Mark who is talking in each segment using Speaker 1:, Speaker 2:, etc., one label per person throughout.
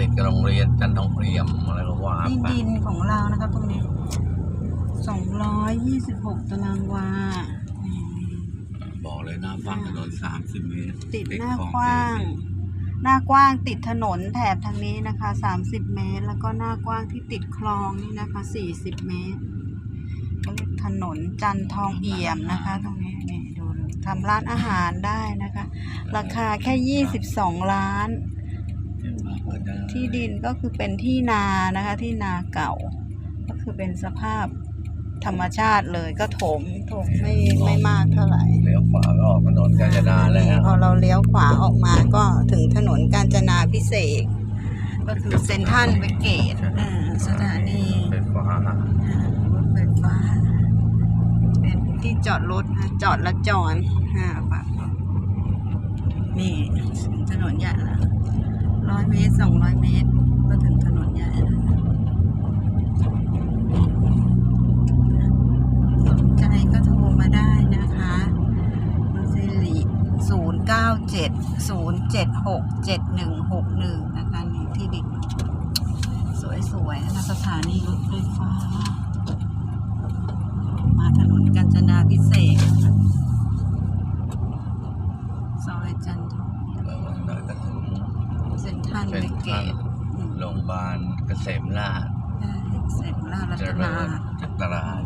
Speaker 1: ติดกับโรงเรียนจันทองเรียมอะไรก็ว่า
Speaker 2: ที่
Speaker 1: ไป
Speaker 2: ดินของเรานะคะตรงนี้สองร้อยยี่สิบหกตารางวานี่
Speaker 1: บอกเลยหน้าฝั่งถนนสามสิบเมตร
Speaker 2: ติดหน้า
Speaker 1: คลอง
Speaker 2: กว้าง
Speaker 1: สี่สิบ
Speaker 2: หน้ากว้างติดถนนแถบทางนี้นะคะ 30 เมตร แล้วก็หน้ากว้างที่ติดคลองนี่นะคะ 40 เมตรก็เรียกถนนจันทองเอี่ยมนะคะ ตรงนี้นี่ดูทำร้านอาหารได้นะคะ ราคาแค่ 22 ล้าน
Speaker 1: เห็นไหมเปิดได้
Speaker 2: ที่ดินก็คือเป็นที่นานะคะที่นาเก่า ก็คือเป็นสภาพธรรมชาติเลยก็ถมถมไม่ไม่มากเท่าไหร่
Speaker 1: เลี้ยวขวาก็ออกถนนกาญจนาแล้ว
Speaker 2: พอเราเลี้ยวขวาออกมาก็ถึงถนนกาญจนาพิเศษกก็คือเซ็นทรัลเวสเกตอ่าสถานี
Speaker 1: ไฟฟ้า
Speaker 2: อ่ารถไฟฟ้าเป็นที่จอดรถนะจอดและจอดห้าบาทนี่ถึงถนนใหญ่ละ ร้อยเมตรสองร้อยเมตร ก็ถึงถนนใหญ่แล้วสนใจก็โทรมาได้นะคะคุณสิริศูนย์เก้าเจ็ดศูนย์เจ็ดหกเจ็ดหนึ่งหกหนึ่งนะคะนี่ที่ดินสวยๆนะคะสถานีรถไฟฟ้า ทรั
Speaker 1: ล
Speaker 2: เซ็
Speaker 1: เว
Speaker 2: น
Speaker 1: ท
Speaker 2: เก
Speaker 1: รัล
Speaker 2: ตอืม
Speaker 1: โรงพยาบาลเกษมราช
Speaker 2: ได้เซ็นราชรั
Speaker 1: เจ
Speaker 2: ต
Speaker 1: ริ
Speaker 2: นา
Speaker 1: ญจัตราช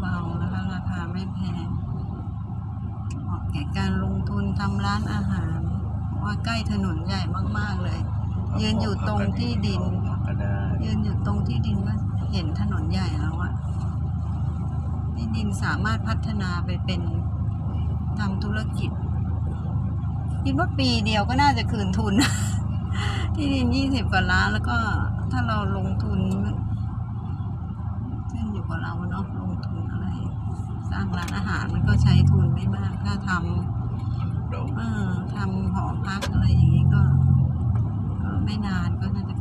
Speaker 2: เบาๆนะคะราคาไม่แพงเหมาะแก่การลงทุนทำร้านอาหารเพราะว่าใกล้ถนนใหญ่มากๆเลย ยืนอยู่ตรงที่ดิน
Speaker 1: พักก็ได้
Speaker 2: ยืนอยู่ตรงที่ดินก็เห็นถนนใหญ่แล้วอะที่ดินสามารถพัฒนาไปเป็นทำธุรกิจ คิดว่าปีเดียวก็น่าจะคืนทุน ที่ดินยี่สิบกว่าล้านแล้วก็ถ้าเราลงทุนขึ้นอยู่กับเราเนาะลงทุนอะไร สร้างร้านอาหารมันก็ใช้ทุนไม่มาก ถ้าทำเออทำหอพักอะไรอย่างนี้ก็ ไม่นานก็น่าจะ